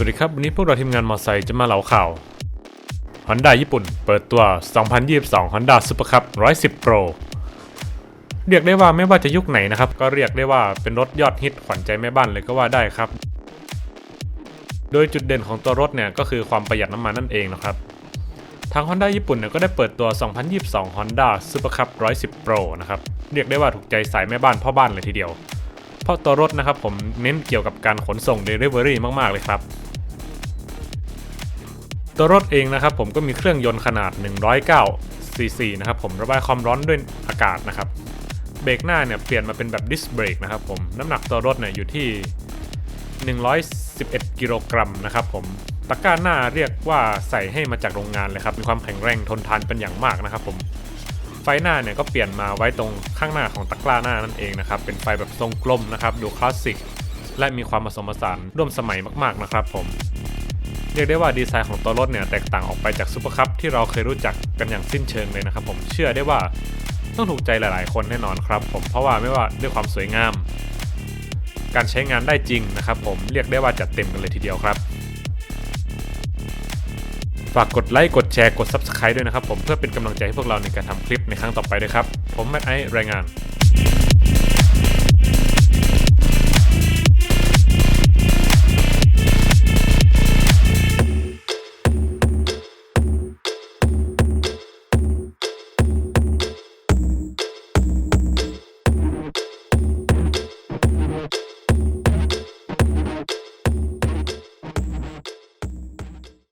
สวัสดีครับวันนี้พวกเราทีมงานมอไซค์จะมาเล่าข่าว Honda ญี่ปุ่น เปิดตัว 2022 Honda Super Cup 110 Pro เรียกได้ว่าไม่ว่าจะยุคไหนนะครับ ก็เรียกได้ว่าเป็นรถยอดฮิตขวัญใจแม่บ้านเลยก็ว่าได้ครับ โดยจุดเด่นของตัวรถเนี่ยก็คือความประหยัดน้ำมันนั่นเองนะครับ ทาง Honda ญี่ปุ่นเนี่ยก็ได้เปิดตัว 2022 Honda Super Cup 110 Pro นะครับเรียกได้ว่าถูกใจสายแม่บ้านพ่อบ้านเลยทีเดียวเพราะตัวรถนะครับผมเน้นเกี่ยวกับการขนส่ง Delivery มาก ๆ เลยครับ ตัวรถเองนะครับผมก็มีเครื่องยนต์ขนาด 109 cc นะครับผมระบายความร้อนด้วยอากาศนะครับเบรกหน้าเนี่ยเปลี่ยนมาเป็นแบบดิสเบรกนะครับผมน้ำหนักตัวรถเนี่ยอยู่ที่ 111 กิโลกรัมนะครับผมตะกร้าหน้าเรียกว่าใส่ให้มาจากโรงงานเลยครับ มีความแข็งแรงทนทานเป็นอย่างมากนะครับผมไฟหน้าเนี่ยก็เปลี่ยนมาไว้ตรงข้างหน้าของตะกร้าหน้านั่นเองนะครับเป็นไฟแบบทรงกลมนะครับดูคลาสสิกและมีความผสมผสานร่วมสมัยมากๆนะครับผม รียกได้ว่าดีไซน์ของตัวรถเนี่ยแตกต่างออกไปจากซูเปอร์คัพที่เราเคยรู้จักกันอย่างสิ้นเชิงเลยนะครับผมเชื่อได้ว่าต้องถูกใจหลาย ๆ คนแน่นอนครับ ผมเพราะว่าไม่ว่าด้วยความสวยงาม การใช้งานได้จริงนะครับผมเรียกได้ว่าจัดเต็มกันเลยทีเดียวครับ ฝากกดไลค์กดแชร์กด Subscribe ด้วยนะครับผมเพื่อเป็นกำลังใจให้พวกเราในการทำคลิปในครั้งต่อไปด้วยครับ ผมแมทไอซ์รายงาน